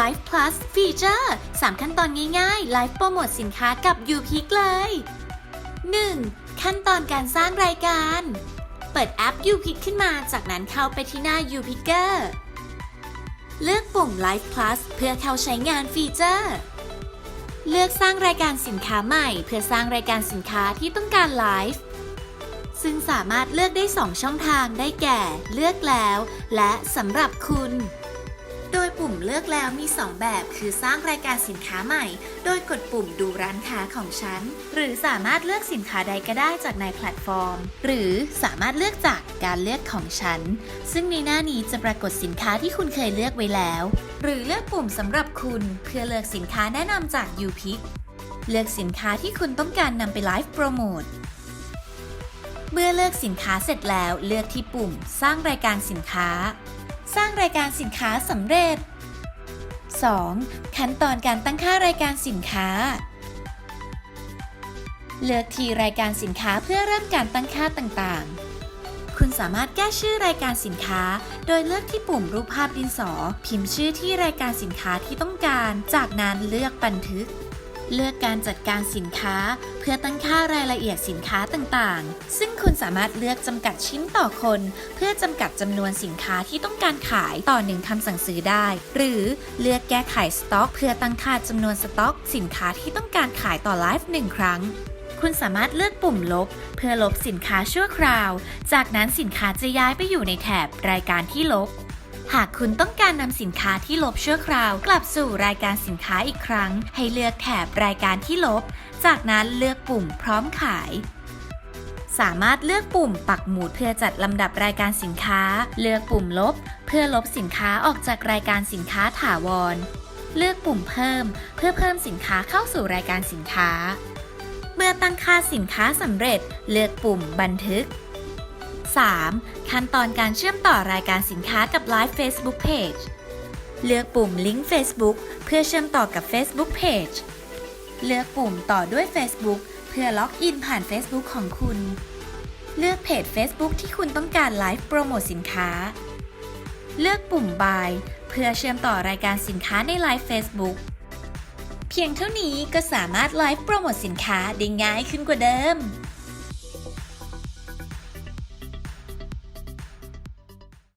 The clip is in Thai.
Life Plus Feature 3 ขั้นตอนง่ายๆไลฟ์โปรโมทสินค้ากับ u p i c เลย 1. ขั้นตอนการสร้างรายการ เปิดแอป u p i c ขึ้นมา จากนั้นเข้าไปที่หน้า u p i c e r เลือกปุ่ม Life Plus เพื่อเข้าใช้งานฟีเจอร์ เลือกสร้างรายการสินค้าใหม่ เพื่อสร้างรายการสินค้าที่ต้องการไลฟ์ซึ่งสามารถเลือกได้ 2 ช่องทางได้แก่ เลือกแล้ว และสำหรับคุณ ปุ่มเลือกแล้วมี 2 แบบ คือสร้างรายการสินค้าใหม่ โดยกดปุ่มดูร้านค้าของฉัน หรือสามารถเลือกสินค้าใดก็ได้จากในแพลตฟอร์ม หรือสามารถเลือกจากการเลือกของฉัน ซึ่งในหน้านี้จะปรากฏสินค้าที่คุณเคยเลือกไว้แล้ว หรือเลือกปุ่มสำหรับคุณเพื่อเลือกสินค้าแนะนำจาก u p i c เลือกสินค้าที่คุณต้องการนำไปไลฟ์โปรโมทเมื่อเลือกสินค้าเสร็จแล้วเลือกที่ปุ่ม สร้างรายการสินค้า สร้างรายการสินค้าสำเร็จ 2. ขั้นตอนการตั้งค่ารายการสินค้า เลือกที่รายการสินค้าเพื่อเริ่มการตั้งค่าต่างๆ คุณสามารถแก้ชื่อรายการสินค้า โดยเลือกที่ปุ่มรูปภาพดินสอ พิมพ์ชื่อที่รายการสินค้าที่ต้องการ จากนั้นเลือกบันทึก เลือกการจัดการสินค้า เพื่อตั้งค่ารายละเอียดสินค้าต่างๆ ซึ่งคุณสามารถเลือกจำกัดชิ้นต่อคน เพื่อจำกัดจำนวนสินค้าที่ต้องการขายต่อหนึ่งคำสั่งซื้อได้ หรือเลือกแก้ไขสต็อก เพื่อตั้งค่าจำนวนสต็อก สินค้าที่ต้องการขายต่อไลฟ์หนึ่งครั้งคุณสามารถเลือกปุ่มลบ เพื่อลบสินค้าชั่วคราว จากนั้นสินค้าจะย้ายไปอยู่ในแถบรายการที่ลบ หากคุณต้องการนำสินค้าที่ลบชั่วคราว กลับสู่รายการสินค้าอีกครั้ง ให้เลือกแถบรายการที่ลบ จากนั้นเลือกปุ่มพร้อมขาย สามารถเลือกปุ่มปักหมุดเพื่อจัดลำดับรายการสินค้า เลือกปุ่มลบ เพื่อลบสินค้าออกจากรายการสินค้าถาวร เลือกปุ่มเพิ่ม เพื่อเพิ่มสินค้าเข้าสู่รายการสินค้า เมื่อตั้งค่าสินค้าสำเร็จ เลือกปุ่มบันทึก 3. ขั้นตอนการเชื่อมต่อรายการสินค้ากับ Live Facebook Page เลือกปุ่มลิงก์ Facebook เพื่อเชื่อมต่อกับ Facebook Page เลือกปุ่มต่อด้วย Facebook เพื่อล็อกอินผ่าน Facebook ของคุณ เลือกเพจ Facebook ที่คุณต้องการไลฟ์โปรโมทสินค้า เลือกปุ่ม Buy เพื่อเชื่อมต่อรายการสินค้าในไลฟ์ Facebook เพียงเท่านี้ก็สามารถไลฟ์โปรโมทสินค้าได้ง่ายขึ้นกว่าเดิม